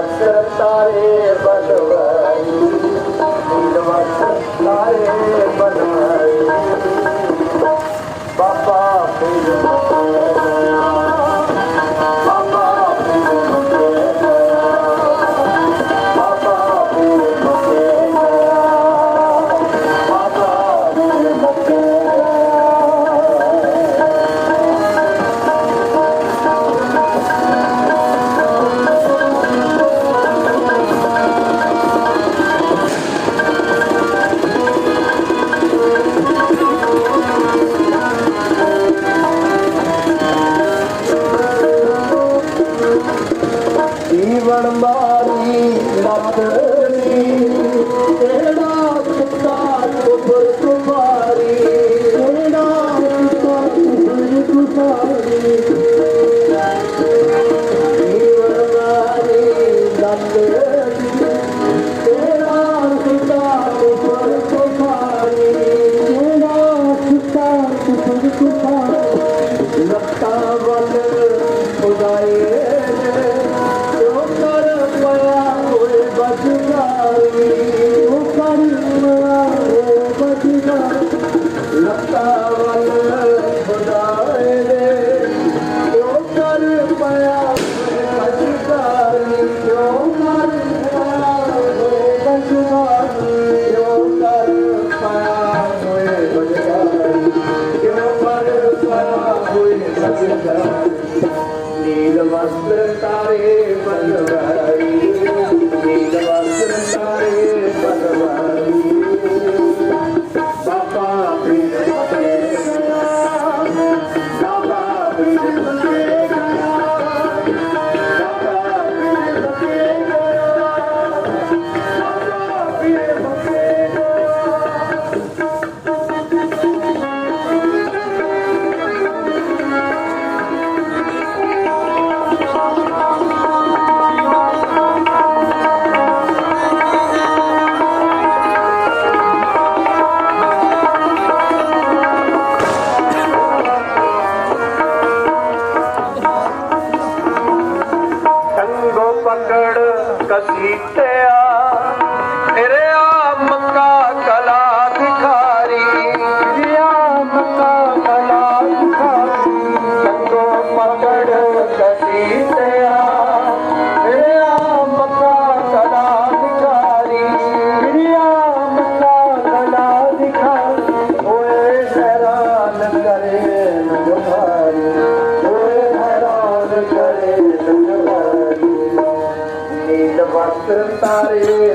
तारे बटव तारे बटव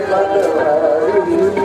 மலவரி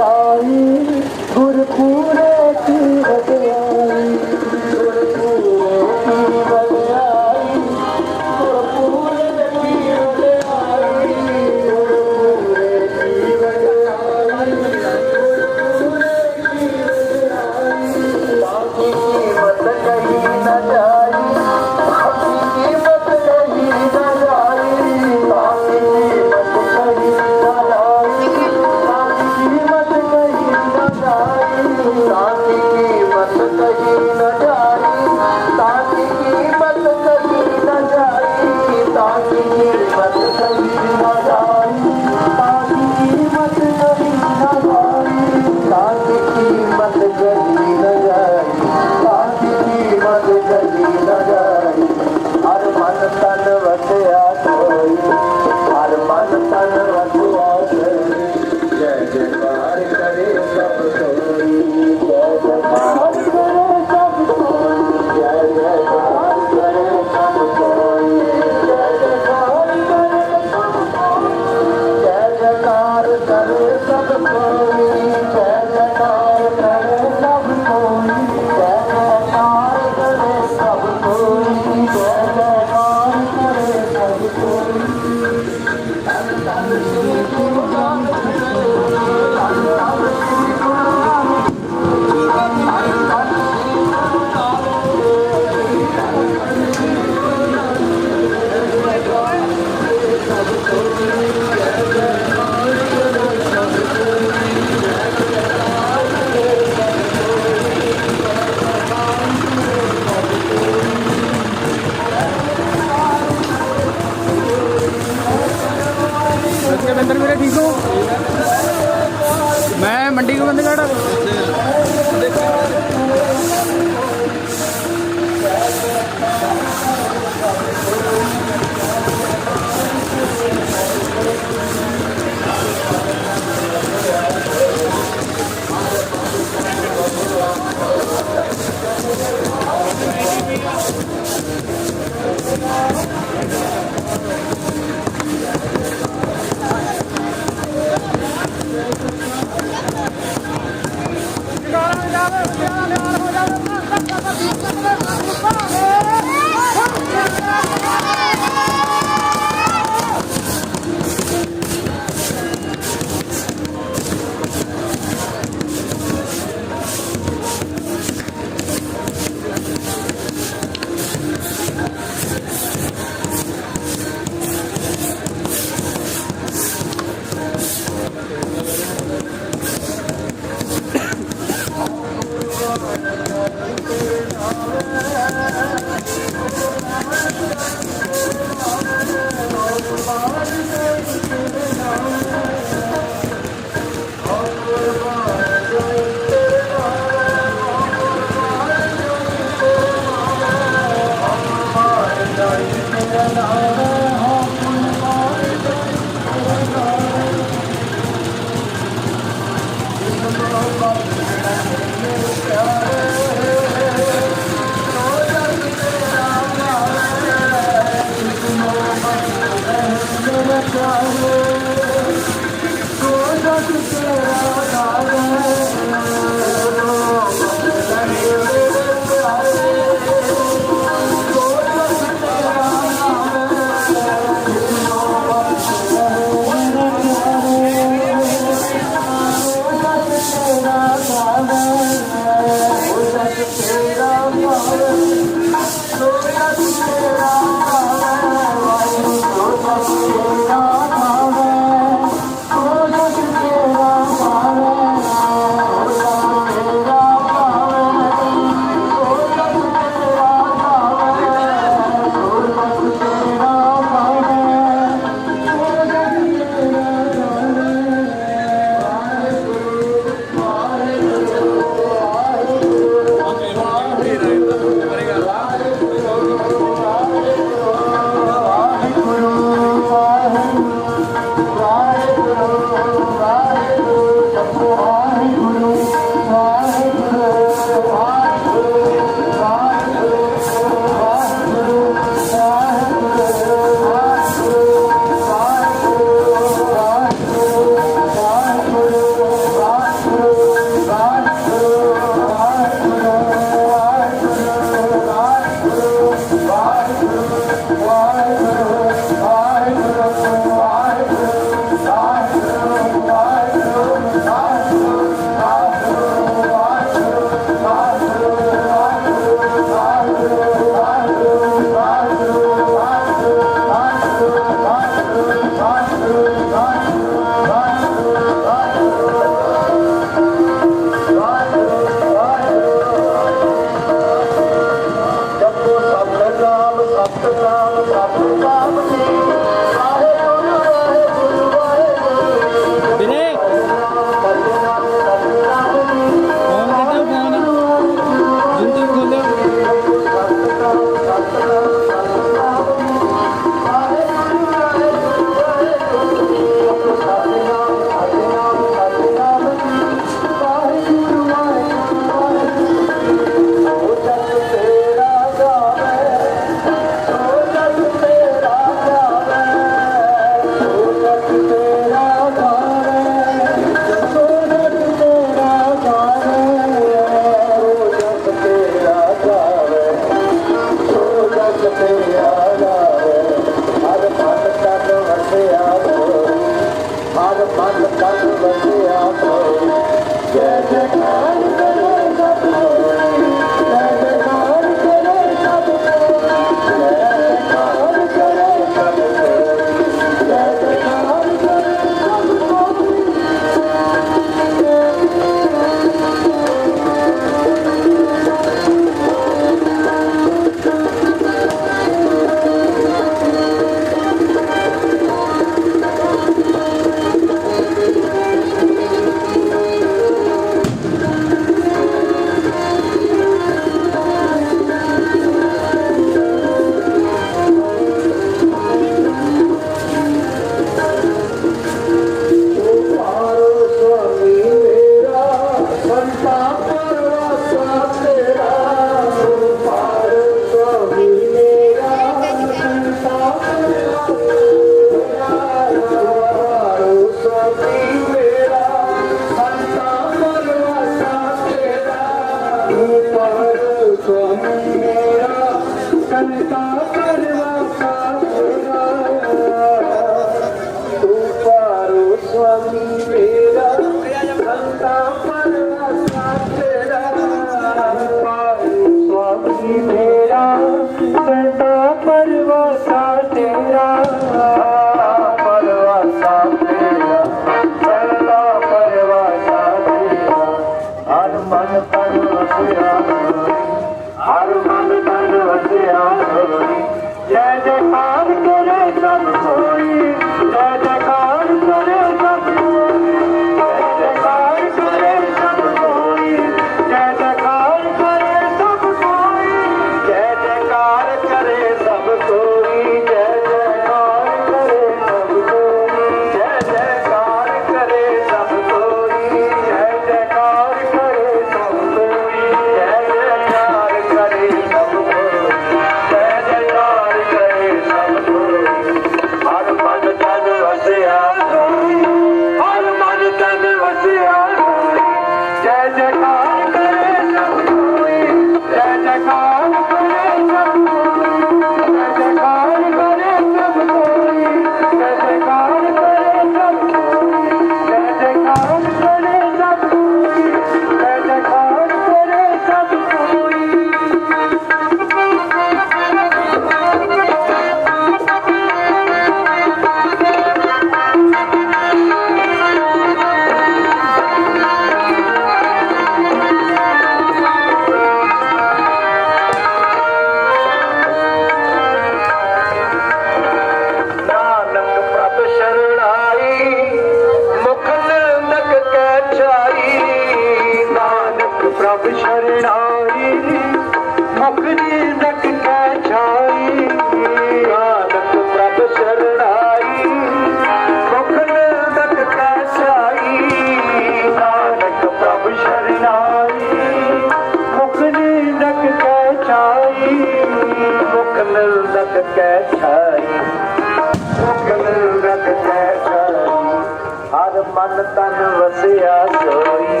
ਮਨ ਤਨ ਵਸਿਆ ਸੋਈ,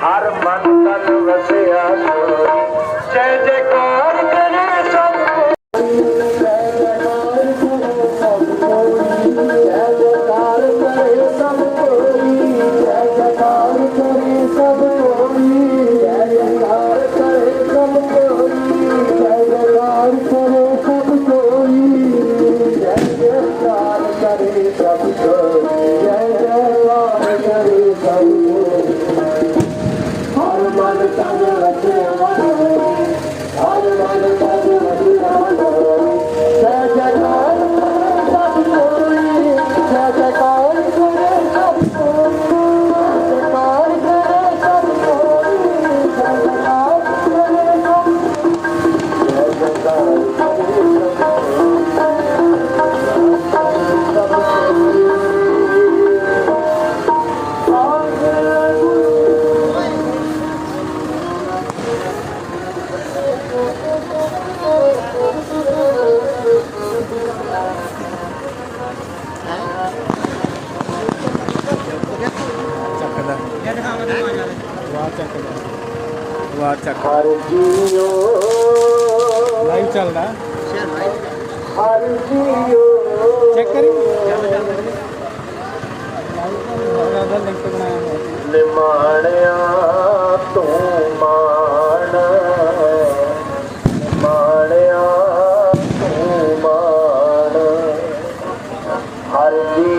ਹਰ ਮਨ ਤਨ ਵਸਿਆ ਸੋਈ। ਜੈ ਜੈਕਾਰ ਕਰੇ ਸਭ ਕੋਈ ਹਰ ਚੱਕ ਹਰ ਲਾਈਵ ਚੱਲਦਾ। ਹਰ ਜੀਓ ਚੈੱਕ ਕਰੀ। ਚੱਲ ਚੱਲ ਲਾਈਵ ਦਾ ਲਿੰਕ ਬਣਾਇਆ ਹੋਇਆ ਨਿਮਾਣਿਆ ਤੂੰ ਮਾਣ ਮਾਣਿਆ ਤੂੰ ਮਾਣ। ਹਰ ਜੀ